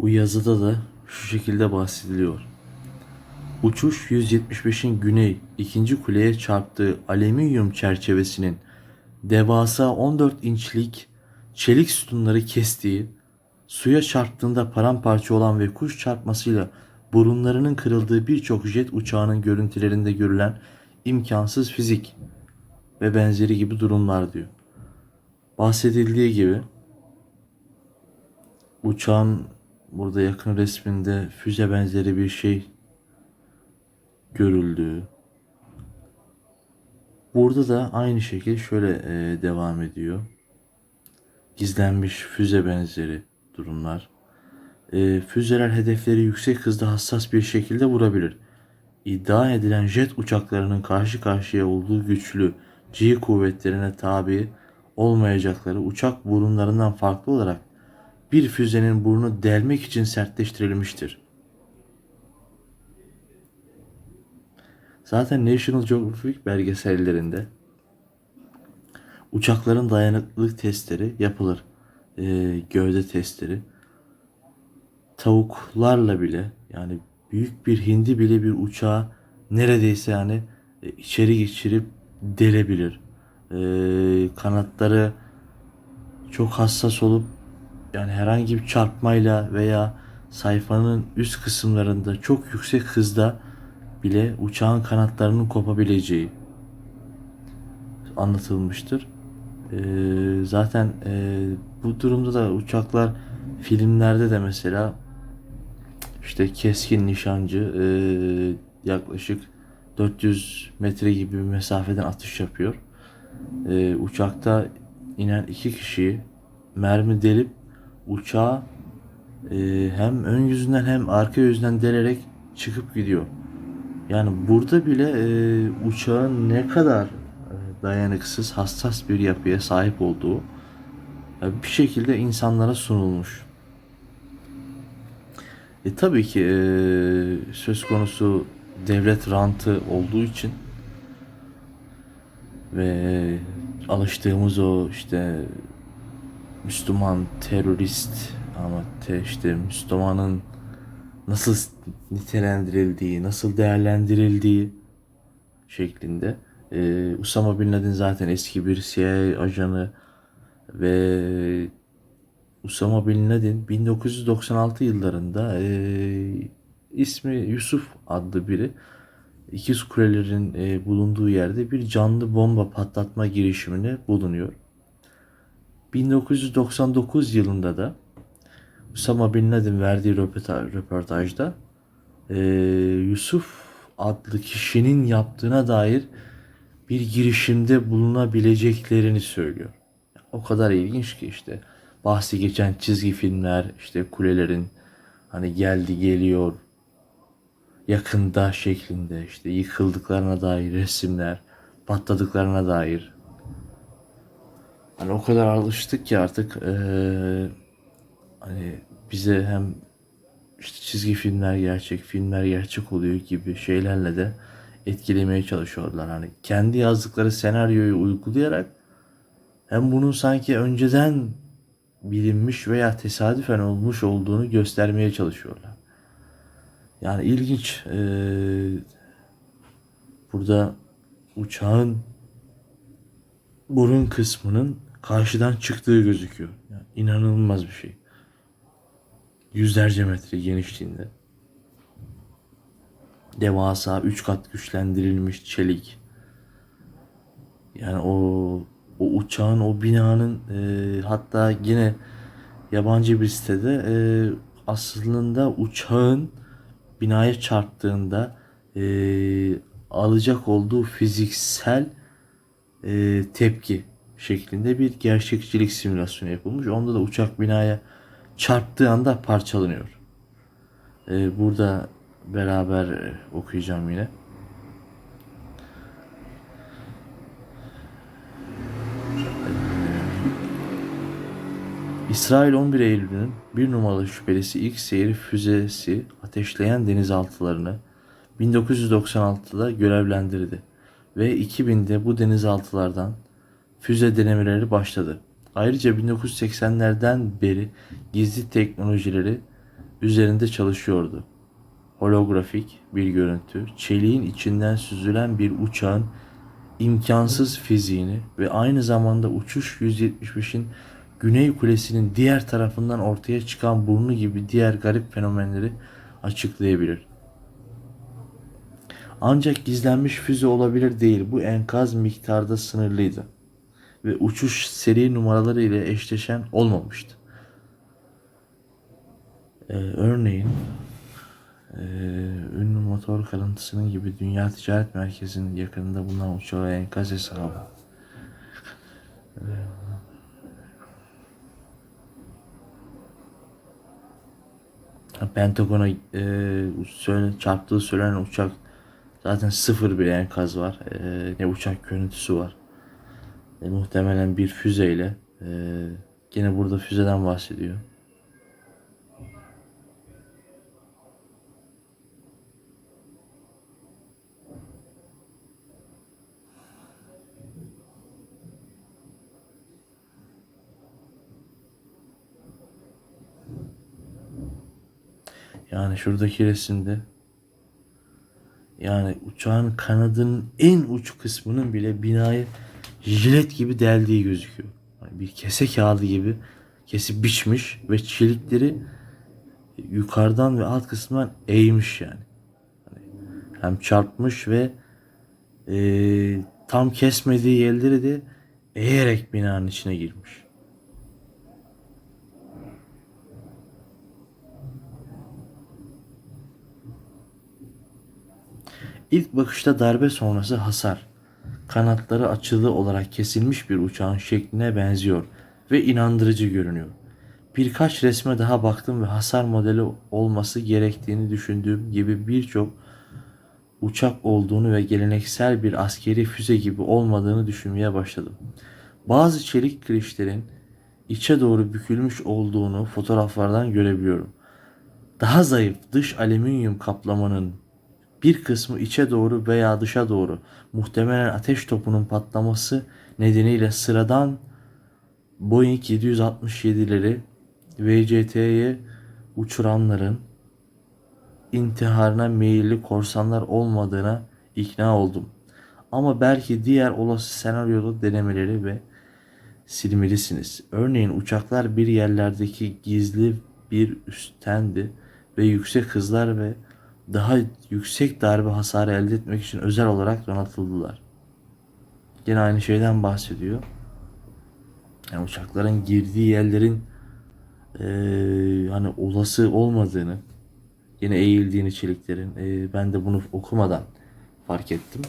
Bu yazıda da şu şekilde bahsediliyor. Uçuş 175'in güney ikinci kuleye çarptığı alüminyum çerçevesinin devasa 14 inçlik çelik sütunları kestiği, suya çarptığında paramparça olan ve kuş çarpmasıyla burunlarının kırıldığı birçok jet uçağının görüntülerinde görülen imkansız fizik ve benzeri gibi durumlar diyor. Bahsedildiği gibi uçağın burada yakın resminde füze benzeri bir şey görüldüğü. Burada da aynı şekil şöyle e, devam ediyor. Gizlenmiş füze benzeri durumlar. E, füzeler hedefleri yüksek hızda hassas bir şekilde vurabilir. İddia edilen jet uçaklarının karşı karşıya olduğu güçlü G kuvvetlerine tabi olmayacakları uçak burunlarından farklı olarak bir füzenin burnu delmek için sertleştirilmiştir. Zaten National Geographic belgesellerinde uçakların dayanıklılık testleri yapılır. Ee, gövde testleri. Tavuklarla bile yani büyük bir hindi bile bir uçağı neredeyse yani e, içeri geçirip delebilir. Ee, kanatları çok hassas olup yani herhangi bir çarpmayla veya sayfanın üst kısımlarında çok yüksek hızda bile uçağın kanatlarının kopabileceği anlatılmıştır. Ee, zaten e, bu durumda da uçaklar filmlerde de mesela işte keskin nişancı e, yaklaşık 400 metre gibi bir mesafeden atış yapıyor. E, uçakta inen iki kişiyi mermi delip uçağı e, hem ön yüzünden hem arka yüzünden delerek çıkıp gidiyor. Yani burada bile e, uçağın ne kadar e, dayanıksız, hassas bir yapıya sahip olduğu e, bir şekilde insanlara sunulmuş. E tabii ki e, söz konusu devlet rantı olduğu için ve alıştığımız o işte Müslüman terörist ama te işte Müslümanın nasıl nitelendirildiği, nasıl değerlendirildiği şeklinde. Ee, Usama Bin Laden zaten eski bir CIA ajanı ve Usama Bin Laden 1996 yıllarında e, ismi Yusuf adlı biri İkiz Kulelerin e, bulunduğu yerde bir canlı bomba patlatma girişimine bulunuyor. 1999 yılında da Usama Bin Laden verdiği röportaj- röportajda e, Yusuf adlı kişinin yaptığına dair bir girişimde bulunabileceklerini söylüyor. O kadar ilginç ki işte bahsi geçen çizgi filmler işte kulelerin hani geldi geliyor yakında şeklinde işte yıkıldıklarına dair resimler patladıklarına dair hani o kadar alıştık ki artık eee hani bize hem işte çizgi filmler gerçek, filmler gerçek oluyor gibi şeylerle de etkilemeye çalışıyorlar. Hani kendi yazdıkları senaryoyu uygulayarak hem bunun sanki önceden bilinmiş veya tesadüfen olmuş olduğunu göstermeye çalışıyorlar. Yani ilginç. Ee, burada uçağın burun kısmının karşıdan çıktığı gözüküyor. Yani inanılmaz bir şey yüzlerce metre genişliğinde. Devasa 3 kat güçlendirilmiş çelik. Yani o o uçağın, o binanın e, hatta yine yabancı bir sitede e, aslında uçağın binaya çarptığında e, alacak olduğu fiziksel e, tepki şeklinde bir gerçekçilik simülasyonu yapılmış. Onda da uçak binaya çarptığı anda parçalanıyor. Ee, burada beraber e, okuyacağım yine. Ee, İsrail 11 Eylül'ün bir numaralı şüphelisi ilk seyir füzesi ateşleyen denizaltılarını 1996'da görevlendirdi ve 2000'de bu denizaltılardan füze denemeleri başladı. Ayrıca 1980'lerden beri gizli teknolojileri üzerinde çalışıyordu. Holografik bir görüntü, çeliğin içinden süzülen bir uçağın imkansız fiziğini ve aynı zamanda uçuş 175'in Güney Kulesi'nin diğer tarafından ortaya çıkan burnu gibi diğer garip fenomenleri açıklayabilir. Ancak gizlenmiş füze olabilir değil. Bu enkaz miktarda sınırlıydı. Ve uçuş seri numaraları ile eşleşen olmamıştı. Ee, örneğin ee, ünlü motor kalıntısının gibi Dünya Ticaret Merkezi'nin yakınında bulunan uçağı enkaz hesabı. Pentagon'a e, söyle, çarptığı söylenen uçak zaten sıfır bir enkaz var. E, ne uçak görüntüsü var. E, muhtemelen bir füzeyle. E, gene burada füzeden bahsediyor. Yani şuradaki resimde yani uçağın kanadının en uç kısmının bile binayı jilet gibi deldiği gözüküyor. Yani bir kese kağıdı gibi kesip biçmiş ve çelikleri yukarıdan ve alt kısmından eğmiş yani. Hani hem çarpmış ve e, tam kesmediği yerleri de eğerek binanın içine girmiş. İlk bakışta darbe sonrası hasar, kanatları açılı olarak kesilmiş bir uçağın şekline benziyor ve inandırıcı görünüyor. Birkaç resme daha baktım ve hasar modeli olması gerektiğini düşündüğüm gibi birçok uçak olduğunu ve geleneksel bir askeri füze gibi olmadığını düşünmeye başladım. Bazı çelik kirişlerin içe doğru bükülmüş olduğunu fotoğraflardan görebiliyorum. Daha zayıf dış alüminyum kaplamanın bir kısmı içe doğru veya dışa doğru muhtemelen ateş topunun patlaması nedeniyle sıradan Boeing 767'leri VCT'ye uçuranların intiharına meyilli korsanlar olmadığına ikna oldum. Ama belki diğer olası senaryolu denemeleri ve silmelisiniz. Örneğin uçaklar bir yerlerdeki gizli bir üstendi ve yüksek hızlar ve daha yüksek darbe hasarı elde etmek için özel olarak donatıldılar. Yine aynı şeyden bahsediyor. Yani uçakların girdiği yerlerin e, hani olası olmadığını, yine eğildiğini çeliklerin. E, ben de bunu okumadan fark ettim.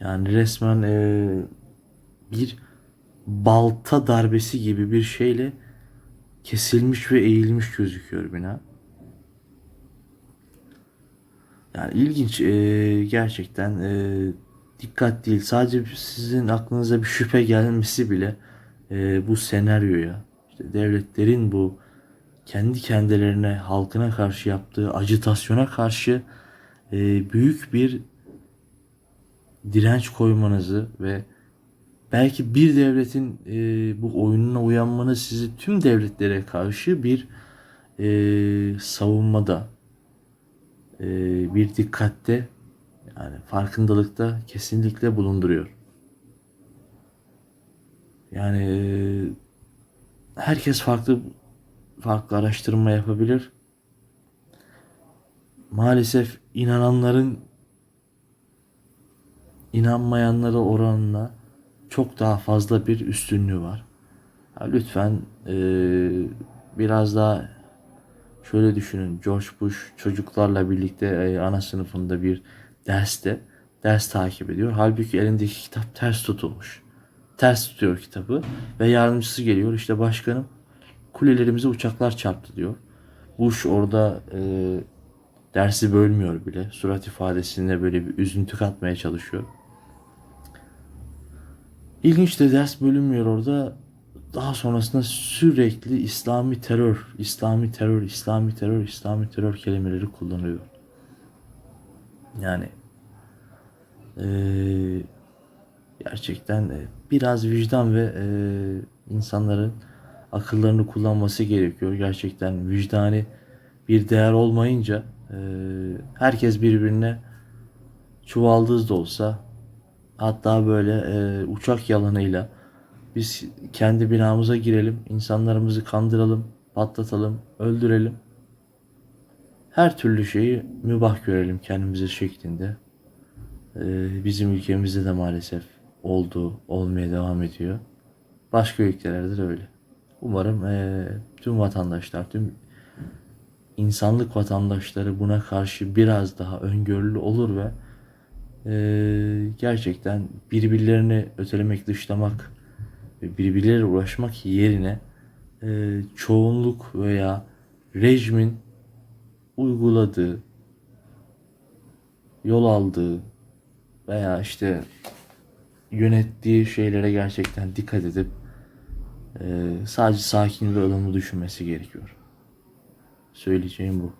Yani resmen e, bir balta darbesi gibi bir şeyle kesilmiş ve eğilmiş gözüküyor bina. Yani ilginç e, gerçekten e, dikkat değil. Sadece sizin aklınıza bir şüphe gelmesi bile e, bu senaryoya işte devletlerin bu kendi kendilerine halkına karşı yaptığı acitasyona karşı e, büyük bir direnç koymanızı ve belki bir devletin e, bu oyununa uyanmanız sizi tüm devletlere karşı bir e, savunmada e, bir dikkatte yani farkındalıkta kesinlikle bulunduruyor. Yani e, herkes farklı farklı araştırma yapabilir. Maalesef inananların inanmayanlara oranla çok daha fazla bir üstünlüğü var. Ya lütfen e, biraz daha şöyle düşünün. George Bush çocuklarla birlikte e, ana sınıfında bir derste ders takip ediyor. Halbuki elindeki kitap ters tutulmuş. Ters tutuyor kitabı ve yardımcısı geliyor. İşte başkanım kulelerimize uçaklar çarptı diyor. Bush orada e, dersi bölmüyor bile. Surat ifadesinde böyle bir üzüntü katmaya çalışıyor. İlginç de ders bölünmüyor orada. Daha sonrasında sürekli İslami terör, İslami terör, İslami terör, İslami terör kelimeleri kullanıyor. Yani ee, gerçekten biraz vicdan ve e, insanların akıllarını kullanması gerekiyor. Gerçekten vicdani bir değer olmayınca e, herkes birbirine çuvaldız da olsa hatta böyle e, uçak yalanıyla biz kendi binamıza girelim, insanlarımızı kandıralım, patlatalım, öldürelim. Her türlü şeyi mübah görelim kendimize şeklinde. E, bizim ülkemizde de maalesef oldu, olmaya devam ediyor. Başka ülkelerde de öyle. Umarım e, tüm vatandaşlar, tüm insanlık vatandaşları buna karşı biraz daha öngörülü olur ve e, gerçekten birbirlerini ötelemek, dışlamak ve birbirleriyle uğraşmak yerine e, çoğunluk veya rejimin uyguladığı, yol aldığı veya işte yönettiği şeylere gerçekten dikkat edip e, sadece sakin ve ılımlı düşünmesi gerekiyor. Söyleyeceğim bu.